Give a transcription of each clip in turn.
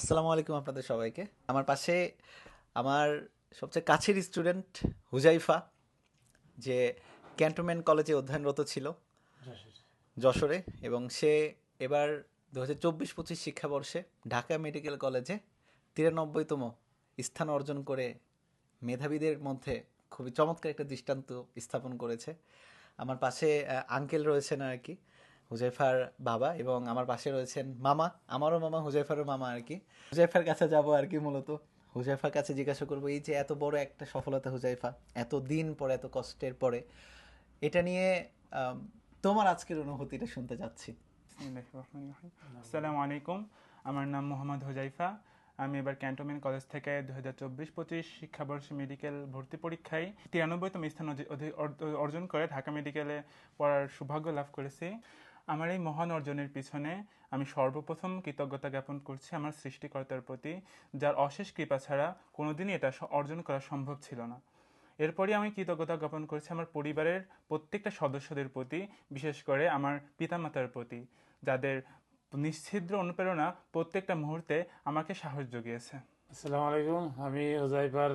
আসসালামু আলাইকুম আপনাদের সবাইকে। আমার পাশে আমার সবচেয়ে কাছের স্টুডেন্ট হুজাইফা, যে ক্যান্টনমেন্ট কলেজে অধ্যয়নরত ছিল যশোরে, এবং সে এবার দু হাজার চব্বিশ পঁচিশ শিক্ষাবর্ষে ঢাকা মেডিকেল কলেজে তিরানব্বইতম স্থান অর্জন করে মেধাবীদের মধ্যে খুবই চমৎকার একটা দৃষ্টান্ত স্থাপন করেছে। আমার পাশে আঙ্কেল রয়েছেন আর কি। হুজাইফার বাবা এবং আমার পাশে রয়েছেন মামা, আমারও মামা, হুজাইফারও মামা আর কি। হুজাইফার কাছে যাব আর কি মূলত। হুজাইফার কাছে জিজ্ঞাসা করব, এই যে এত বড় একটা সফলতা হুজাইফা, এত দিন পরে, এত কষ্টের পরে, এটা নিয়ে তোমার আজকের অনুভূতিটা শুনতে যাচ্ছি আসসালামু আলাইকুম, আমার নাম মোহাম্মদ হুজাইফা। আমি এবার ক্যান্টনমেন্ট কলেজ থেকে দু হাজার চব্বিশ পঁচিশ শিক্ষাবর্ষে মেডিকেল ভর্তি পরীক্ষায় তিরানব্বইতম স্থান অর্জন করে ঢাকা মেডিকেলে পড়ার সৌভাগ্য লাভ করেছি। আমার এই মহান অর্জনের পিছনে আমি সর্বপ্রথম কৃতজ্ঞতা জ্ঞাপন করছি আমার সৃষ্টিকর্তার প্রতি, যার অশেষ কৃপা ছাড়া কোনোদিনই এটা অর্জন করা সম্ভব ছিল না। এরপরই আমি কৃতজ্ঞতা জ্ঞাপন করছি আমার পরিবারের প্রত্যেকটা সদস্যদের প্রতি, বিশেষ করে আমার পিতামাতার প্রতি, যাদের নিশ্ছিদ্র অনুপ্রেরণা প্রত্যেকটা মুহূর্তে আমাকে সাহস জুগিয়েছে। আসসালামু আলাইকুম, আমি ওজাইফার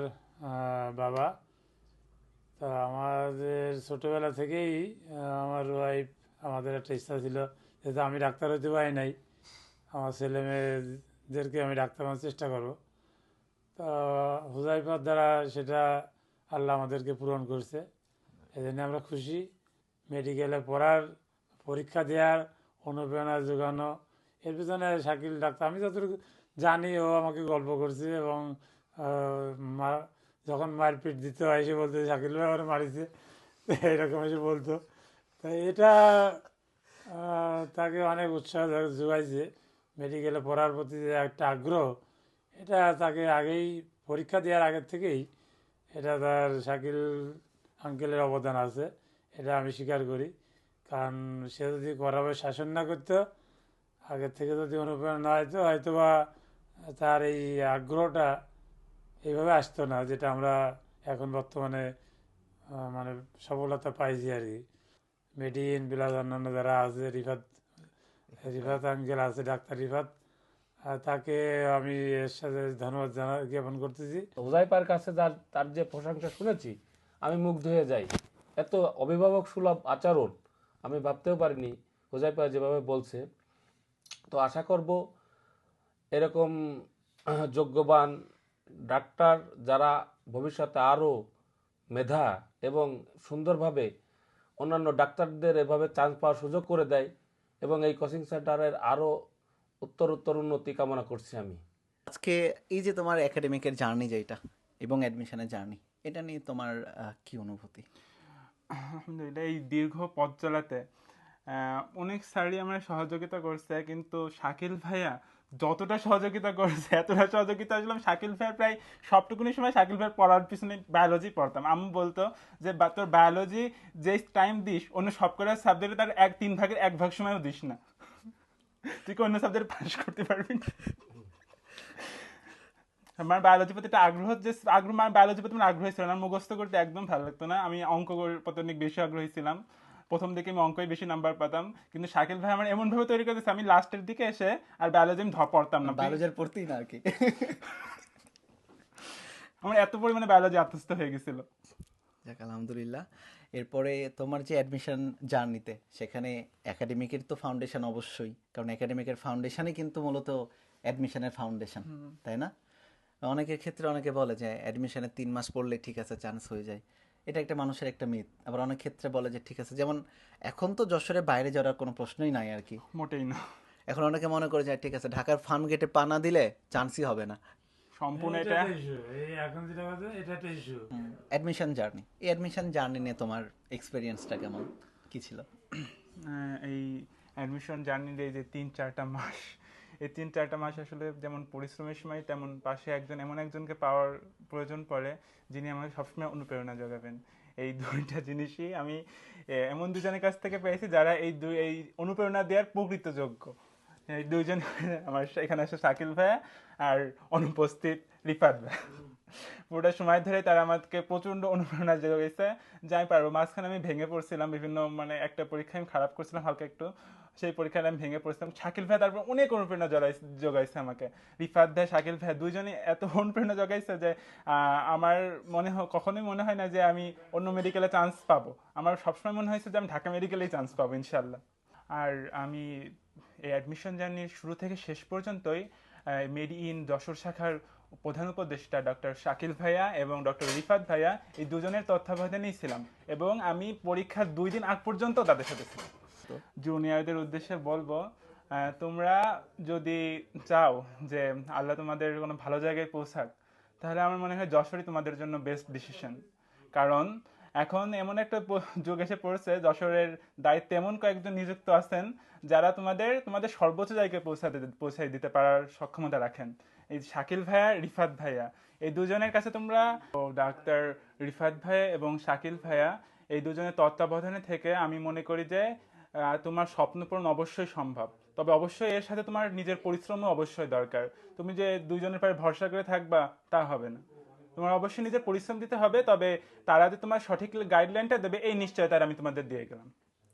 বাবা। তা আমাদের ছোটোবেলা থেকেই আমার ওয়াইফ আমাদের একটা ইচ্ছা ছিল, যেহেতু আমি ডাক্তার হতে পারি নাই, আমার ছেলে মেয়েদেরকে আমি ডাক্তার হওয়ার চেষ্টা করব। তো হুজাইফার দ্বারা সেটা আল্লাহ আমাদেরকে পূরণ করছে। এই জন্য আমরা খুশি। মেডিকেলে পড়ার, পরীক্ষা দেওয়ার, অনুপ্রেরণা যোগানো, এর পিছনে শাকিল ডাক্তার। আমি যতটুকু জানি, ও আমাকে গল্প করছে এবং যখন মারপিট দিতে হয়, সে বলতে, শাকিল আমার মারিছে। এরকম এসে বলতো। তো এটা তাকে অনেক উৎসাহ যোগাইছে মেডিকেলে পড়ার প্রতি যে একটা আগ্রহ, এটা তাকে আগেই পরীক্ষা দেওয়ার আগের থেকেই এটা তার শাকিল আঙ্কেলের অবদান আছে, এটা আমি স্বীকার করি। কারণ সে যদি করাবে শাসন না করতো, আগের থেকে যদি অনুপ্রেরণা না হয়তো হয়তো বা তার এই আগ্রহটা এইভাবে আসতো না, যেটা আমরা এখন বর্তমানে মানে সফলতা পাইছি আর কি। মেডিইন বিলাস অন্যান্য যারা আছে, রিফাত রিফাত আঙ্কেল আছে, ডাক্তার রিফাত। তাকে আমি এর সাথে ধন্যবাদ জানা, জ্ঞাপন করতেছি। হুজাইপার কাছে যার, তার যে প্রশংসা শুনেছি, আমি মুগ্ধ হয়ে যাই। এত অভিভাবক সুলভ আচরণ আমি ভাবতেও পারিনি হুজাইপা যেভাবে বলছে। তো আশা করব এরকম যোগ্যবান ডাক্তার যারা ভবিষ্যতে আরও মেধা এবং সুন্দরভাবে অন্যান্য ডাক্তারদের এভাবে চান্স পাওয়ার সুযোগ করে দেয় এবং এই কোচিং সেন্টারের আরও উত্তর উত্তর উন্নতি কামনা করছি আমি। আজকে এই যে তোমার একাডেমিকের জার্নি যেটা এবং অ্যাডমিশনের জার্নি এটা নিয়ে তোমার কি অনুভূতি? আলহামদুলিল্লাহ এই দীর্ঘ পথ চলাতে অনেক স্যারই আমার সহযোগিতা করছে কিন্তু শাকিল ভাইয়া যতটা সহযোগিতা করেছে, এতটা সহযোগিতা আসলাম। শাকিল ভাইয়ের প্রায় সবটুকুনি সময় শাকিল ভাইয়ের পড়ার পিছনে বায়োলজি পড়তাম। আমি বলতো যে তোর বায়োলজি যে টাইম দিস, অন্য সব কটা সাবজেক্টে তার এক, তিন ভাগের এক ভাগ সময়ও দিস না। তুই কি অন্য সাবজেক্টে পাস করতে পারবি না? আমার বায়োলজি প্রতি একটা আগ্রহ, যে আগ্রহ, আমার বায়োলজি প্রতি আমার আগ্রহ ছিল না। মুখস্থ করতে একদম ভালো লাগতো না। আমি অঙ্ক প্রতি অনেক বেশি আগ্রহী ছিলাম। প্রথম দিকে আমি অঙ্কই বেশি নাম্বার পেতাম কিন্তু শাকিল ভাই আমার এমন ভাবে তৈরি করেছে আমি লাস্টের দিকে এসে আর বায়োলজি আমি ধ- পড়তাম না বায়োলজির পড়তেই না আর কি। আমার এত পরিমাণে বায়োলজি আত্মস্থ হয়ে গেছিল। যাক আলহামদুলিল্লাহ। এরপরে তোমার যে অ্যাডমিশন জার্নিতে সেখানে একাডেমিকের তো ফাউন্ডেশন অবশ্যই কারণ একাডেমিকের ফাউন্ডেশনই কিন্তু মূলত অ্যাডমিশনের ফাউন্ডেশন তাই না? অনেকের ক্ষেত্রে অনেকে বলে যে অ্যাডমিশনের তিন মাস পড়লে ঠিক আছে চান্স হয়ে যায়। এটা একটা মানুষের একটা মিথ। আবার অনেক ক্ষেত্রে বলে যে ঠিক আছে যেমন এখন তো যশোরে বাইরে যাওয়ার কোনো প্রশ্নই নাই আর কি। মোটেই না। এখন অনেকে মনে করে যে ঠিক আছে ঢাকার ফার্ম গেটে পা না দিলে চান্সই হবে না। সম্পূর্ণ এটা এখন যেটা কথা এটা একটা ইস্যু অ্যাডমিশন জার্নি এই অ্যাডমিশন জার্নি নিয়ে তোমার এক্সপিরিয়েন্সটা কেমন? কি ছিল? আহ, এই অ্যাডমিশন জার্নির এই যে তিন চারটা মাস এই তিন চারটা মাস আসলে যেমন পরিশ্রমের সময়, তেমন পাশে একজন, এমন একজনকে পাওয়ার প্রয়োজন পড়ে যিনি আমাকে সবসময় অনুপ্রেরণা যোগাবেন। এই দুইটা জিনিসই আমি এমন দুজনের কাছ থেকে পেয়েছি যারা এই দুই, এই অনুপ্রেরণা দেওয়ার প্রকৃত যোগ্য। এই দুইজন আমার এখানে আসে শাকিল ভাইয়া আর অনুপস্থিত রিফাত ভাই পুরোটা সময় ধরে তারা আমাকে প্রচণ্ড অনুপ্রেরণা জোগাইছে যে আমি পারব, মাঝখানে আমি ভেঙে পড়ছিলাম বিভিন্ন মানে একটা পরীক্ষা আমি খারাপ করছিলাম হালকা একটু। সেই পরীক্ষায় আমি ভেঙে পড়ছিলাম। শাকিল ভাই তারপর অনেক অনুপ্রেরণা জগাই জোগাইছে আমাকে। রিফাত ভাই, শাকিল ভাই দুইজনই এত অনুপ্রেরণা জোগাইছে যে আমার মনে হয় কখনোই মনে হয় না যে আমি অন্য মেডিকেলে চান্স পাবো। আমার সবসময় মনে হয়েছে যে আমি ঢাকা মেডিকেলেই চান্স পাবো ইনশাল্লাহ আর আমি এই অ্যাডমিশন জার্নির শুরু থেকে শেষ পর্যন্তই মেডি ইন যশোর শাখার প্রধান উপদেষ্টা ডক্টর শাকিল ভাইয়া এবং ডক্টর রিফাত ভাইয়া এই দুজনের তত্ত্বাবধানেই ছিলাম। এবং আমি পরীক্ষার দুই দিন আগ পর্যন্ত তাদের সাথে ছিলাম। জুনিয়রদের উদ্দেশ্যে বলব তোমরা যদি চাও যে আল্লাহ তোমাদের কোনো ভালো জায়গায় পৌঁছাক, তাহলে আমার মনে হয় যশোরই তোমাদের জন্য বেস্ট ডিসিশন কারণ এখন এমন একটা যুগ এসে পড়ছে, যশোরের দায়িত্বে এমন কয়েকজন নিযুক্ত আছেন, যারা তোমাদের তোমাদের সর্বোচ্চ জায়গায় পৌঁছাতে পৌঁছাই দিতে পারার সক্ষমতা রাখেন। এই শাকিল ভাইয়া, রিফাত ভাইয়া, এই দুজনের কাছে তোমরা ডাক্তার রিফাত ভাইয়া এবং শাকিল ভাইয়া, এই দুজনের তত্ত্বাবধানে থেকে আমি মনে করি যে তোমার স্বপ্ন পূরণ অবশ্যই সম্ভব। তবে অবশ্যই এর সাথে তোমার নিজের পরিশ্রমও অবশ্যই দরকার। তুমি যে দুইজনের পায়ে ভরসা করে থাকবা, তা হবে না। তোমার অবশ্যই নিজের পরিশ্রম দিতে হবে, তবে তারা যে তোমার সঠিক গাইডলাইনটা দেবে, এই নিশ্চয়তা আমি তোমাদের দিয়ে গেলাম।